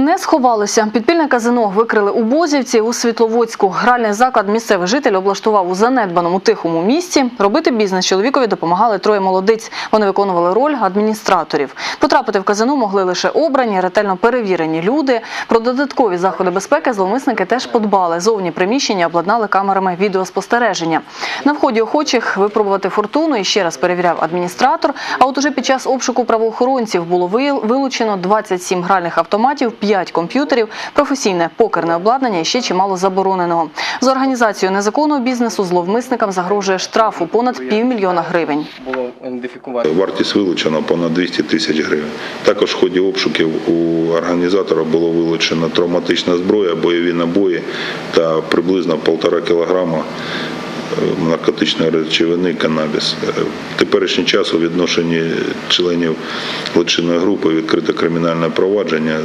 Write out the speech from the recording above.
Не сховалися. Підпільне казино викрили у Бозівці у Світловодську. Гральний заклад місцевий житель облаштував у занедбаному тихому місці. Робити бізнес чоловікові допомагали троє молодиць. Вони виконували роль адміністраторів. Потрапити в казино могли лише обрані, ретельно перевірені люди. Про додаткові заходи безпеки зловмисники теж подбали. Зовні приміщення обладнали камерами відеоспостереження. На вході охочих випробувати фортуну і ще раз перевіряв адміністратор. А от уже під час обшуку правоохоронців було вил- вилучено 27 гральних автоматів, 5 комп'ютерів, професійне покерне обладнання і ще чимало забороненого. За організацію незаконного бізнесу зловмисникам загрожує штраф у понад півмільйона гривень. Вартість вилучена понад 200 тисяч гривень. Також в ході обшуків у організатора було вилучено травматична зброя, бойові набої та приблизно 1,5 кілограма е, наркотичної речовини канабіс. Е, В теперішній час у відношенні членів злочинної групи відкрито кримінальне провадження.